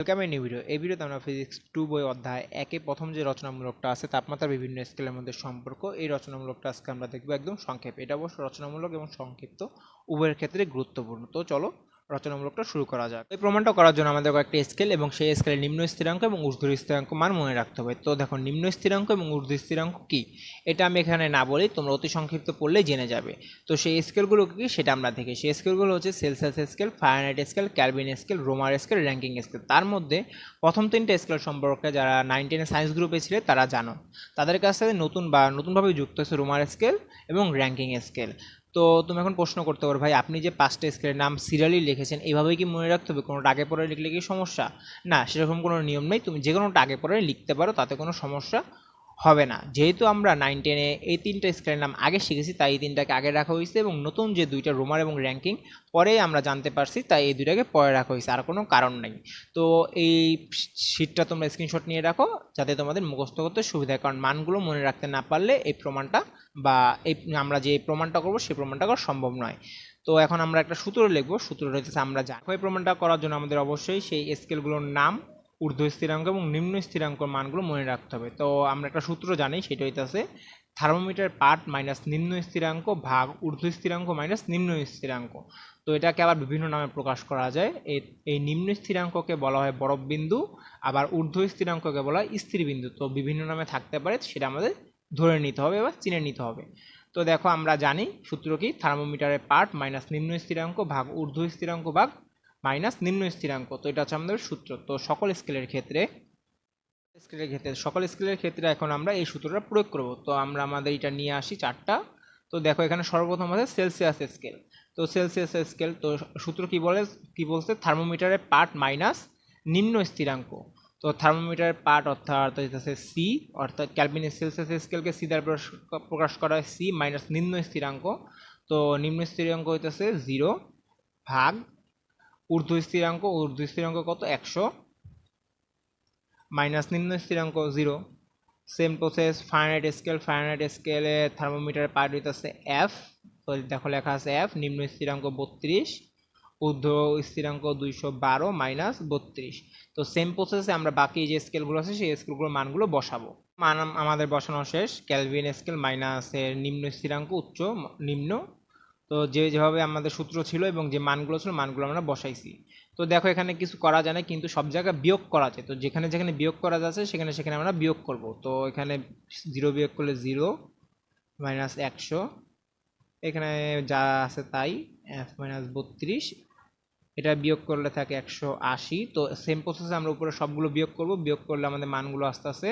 Welcome new video এই ভিডিওতে আমরা ফিজিক্স টু বই অধ্যায় একে প্রথম যে রচনামূলকটা আছে তাপমাত্রার বিভিন্ন স্কেলের মধ্যে সম্পর্ক। এই রচনামূলকটা আজকে আমরা দেখব একদম সংক্ষেপ। এটা অবশ্য রচনামূলক এবং সংক্ষিপ্ত, উভয়ের ক্ষেত্রে গুরুত্বপূর্ণ। তো চলো রচনামূলকটা শুরু করা যাক। এই প্রমাণটা করার জন্য আমাদের কয়েকটি স্কেল এবং সেই স্কেলের নিম্ন স্থিরাঙ্ক এবং ঊর্ধ্ব স্থিরাঙ্ক মান মনে রাখতে হবে। তো দেখো, নিম্ন স্থিরাঙ্ক এবং ঊর্ধ্ব স্থিরাঙ্ক কি? এটা আমি এখানে না বলি, তোমরা অতি সংক্ষিপ্ত পড়লেই জেনে যাবে। তো সেই স্কেলগুলো কি? সেটা আমরা দেখি। সেই স্কেলগুলো হচ্ছে Celsius scale Fahrenheit scale Kelvin scale Romer scale Rankine scale তার মধ্যে প্রথম তিনটে স্কেল সম্পর্কে যারা নাইন টেনের সায়েন্স গ্রুপে ছিলে, তারা জানো। তাদের কাছে নতুন বা নতুনভাবে যুক্ত হচ্ছে রোমার স্কেল এবং র্যাঙ্কিং স্কেল তো তুমি এখন প্রশ্ন করতে পারো, ভাই, আপনি যে পাঁচটা স্কেলের নাম সিরিয়ালি লিখেছেন এইভাবেই কি মনে রাখতে হবে? কোনোটা আগে পরে লিখলে কি সমস্যা? না, সেরকম কোনো নিয়ম নেই। তুমি যে কোনোটা আগে পরে লিখতে পারো, তাতে কোনো সমস্যা হবে না। যেহেতু আমরা নাইন টেনে এই তিনটা স্কেলের নাম আগে শিখেছি, তাই এই তিনটাকে আগে রাখা হয়েছে এবং নতুন যে দুইটা রোমার এবং র্যাঙ্কিং পরে আমরা জানতে পারছি, তাই এই দুইটাকে পরে রাখা হয়েছে, আর কোনো কারণ নেই। তো এই শিটটা তোমরা স্ক্রিনশট নিয়ে রাখো, যাতে তোমাদের মুখস্থ করতে সুবিধা হয়। কারণ মানগুলো মনে রাখতে না পারলে এই প্রমাণটা বা এই আমরা যে প্রমাণটা করব সেই প্রমাণটা করা সম্ভব নয়। তো এখন আমরা একটা সূত্র লিখব। সূত্রটা হচ্ছে আমরা যা এই প্রমাণটা করার জন্য আমাদের অবশ্যই সেই স্কেলগুলোর নাম, ঊর্ধ্ব স্থিরাঙ্ক এবং নিম্ন স্থিরাঙ্ক মানগুলো মনে রাখতে হবে। তো আমরা একটা সূত্র জানি, সেটা হইতেছে থার্মোমিটার পার্ট মাইনাস নিম্ন স্থিরাঙ্ক ভাগ ঊর্ধ্ব স্থিরাঙ্ক মাইনাস নিম্ন স্থিরাঙ্ক। তো এটাকে আবার বিভিন্ন নামে প্রকাশ করা যায়। এই নিম্ন স্থিরাঙ্ককে বলা হয় বরফ বিন্দু আবার ঊর্ধ্ব স্থিরাঙ্ককে বলা হয় স্থির বিন্দু তো বিভিন্ন নামে থাকতে পারে, সেটা আমাদের ধরে নিতে হবে বা চিনে নিতে হবে। তো দেখো আমরা জানি সূত্র কি? থার্মোমিটারের পার্ট মাইনাস নিম্ন স্থিরাঙ্ক ভাগ ঊর্ধ্ব স্থিরাঙ্ক ভাগ মাইনাস নিম্ন স্থিরাঙ্ক। তো এটা হচ্ছে আমাদের সূত্র। তো সকল স্কেলের ক্ষেত্রে স্কেলের ক্ষেত্রে, সকল স্কেলের ক্ষেত্রে এখন আমরা এই সূত্রটা প্রয়োগ করব। তো আমরা আমাদের এটা নিয়ে আসি চারটা। তো দেখো এখানে সর্বপ্রথম আছে সেলসিয়াস স্কেল। তো সেলসিয়াস স্কেল, তো সূত্র কি বলে, কি বলছে? থার্মোমিটারের পার্ট মাইনাস নিম্ন স্থিরাঙ্ক। তো থার্মোমিটারের পার্ট অর্থাৎ হচ্ছে সি অর্থাৎ ক্যালভিন সেলসিয়াস স্কেলকে সি দ্বারা প্রকাশ- করা হয় সি মাইনাস নিম্ন স্থিরাঙ্ক। তো নিম্ন স্থিরাঙ্ক হইতেছে জিরো ভাগ ঊর্ধ্ব স্থিরাঙ্ক ঊর্ধ্ব স্থিরাঙ্ক কত? একশো। মাইনাস নিম্ন স্থিরাঙ্ক zero same process finite scale finite স্কেলে থার্মোমিটারের পার্ট হইতেছে এফ তো দেখো লেখা আছে এফ নিম্ন স্থিরাঙ্ক বত্রিশ। ঊর্ধ্ব স্থিরাঙ্ক দুইশো বারো মাইনাস বত্রিশ। তো সেম প্রসেসে আমরা বাকি যে স্কেলগুলো আছে, সেই স্কেলগুলোর মানগুলো বসাবো। মান আমাদের বসানো শেষ। ক্যালভিন স্কেল মাইনাসের নিম্ন স্থিরাঙ্ক উচ্চ, নিম্ন। তো যে যেভাবে আমাদের সূত্র ছিল এবং যে মানগুলো ছিল, মানগুলো আমরা বসাইছি। তো দেখো এখানে কিছু করা যায় না, কিন্তু সব জায়গায় বিয়োগ করা যায়। তো যেখানে যেখানে বিয়োগ করা যাচ্ছে, সেখানে সেখানে আমরা বিয়োগ করব। তো এখানে জিরো বিয়োগ করলে জিরো মাইনাস একশো। এখানে যা আছে তাই এফ মাইনাস বত্রিশ। এটা বিয়োগ করলে থাকে একশো আশি। তো সেম প্রসেসে আমরা উপরে সবগুলো বিয়োগ করব। বিয়োগ করলে আমাদের মানগুলো আস্তে আস্তে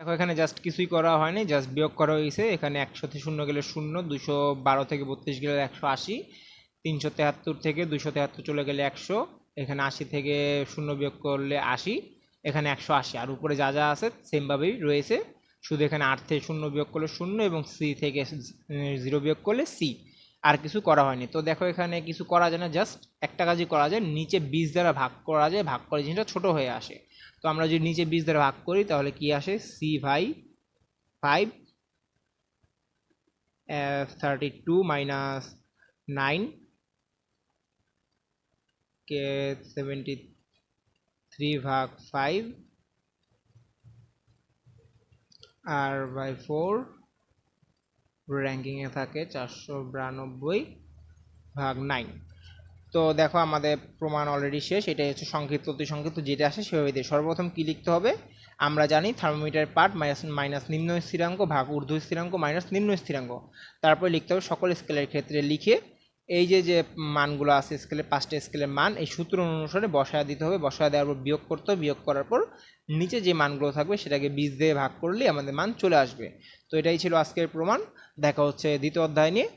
দেখো, এখানে জাস্ট কিছুই করা হয়নি জাস্ট বিয়োগ করা হয়েছে। এখানে একশো থেকে শূন্য গেলে শূন্য দুশো বারো থেকে বত্রিশ গেলে একশো আশি, তিনশো তেহাত্তর থেকে দুশো তেহাত্তর চলে গেলে একশো, এখানে আশি থেকে শূন্য বিয়োগ করলে আশি, এখানে একশো আশি। আর উপরে যা যা আছে সেমভাবেই রয়েছে। শুধু এখানে আট থেকে শূন্য বিয়োগ করলে শূন্য এবং সি থেকে জিরো বিয়োগ করলে সি। আর কিছু করা হয়নি। তো দেখো এখানে কিছু করা যায় না জাস্ট একটা কাজই করা যায়, নিচে বিশ দ্বারা ভাগ করা যায়, ভাগ করে জিনিসটা ছোট হয়ে আসে। তো আমরা যদি নিচে বিশ দ্বারা ভাগ করি, তাহলে কি আসে? C by five thirty two minus nine K seventy three ভাগ ফাইভ আর বাই ফোর র্যাঙ্কিংয়ে থাকে চারশো বিরানব্বই ভাগ নাইন তো দেখো আমাদের প্রমাণ অলরেডি শেষ, এটাই হচ্ছে সংক্ষিপ্ত অতি সংক্ষিপ্ত যেটা আসে সেভাবে দিয়ে সর্বপ্রথম কী লিখতে হবে? আমরা জানি থার্মোমিটার পার্ট মাইনাস মাইনাস নিম্ন স্থিরাঙ্ক ভাগ ঊর্ধ্ব স্থিরাঙ্ক মাইনাস নিম্ন স্থিরাঙ্ক। তারপরে লিখতে হবে সকল স্কেলের ক্ষেত্রে লিখে এই যে যে মানগুলো আছে স্কেলের পাঁচটা স্কেলের মান, এই সূত্র অনুসারে বসায় দিতে হবে। বসায় দেওয়ার পর বিয়োগ করতে হবে। বিয়োগ করার পর নিচে যে মানগুলো থাকবে, সেটাকে বীজ দিয়ে ভাগ করলে আমাদের মান চলে আসবে। তো এটাই ছিল আজকের প্রমাণ। দেখা হচ্ছে দ্বিতীয় অধ্যায় নিয়ে।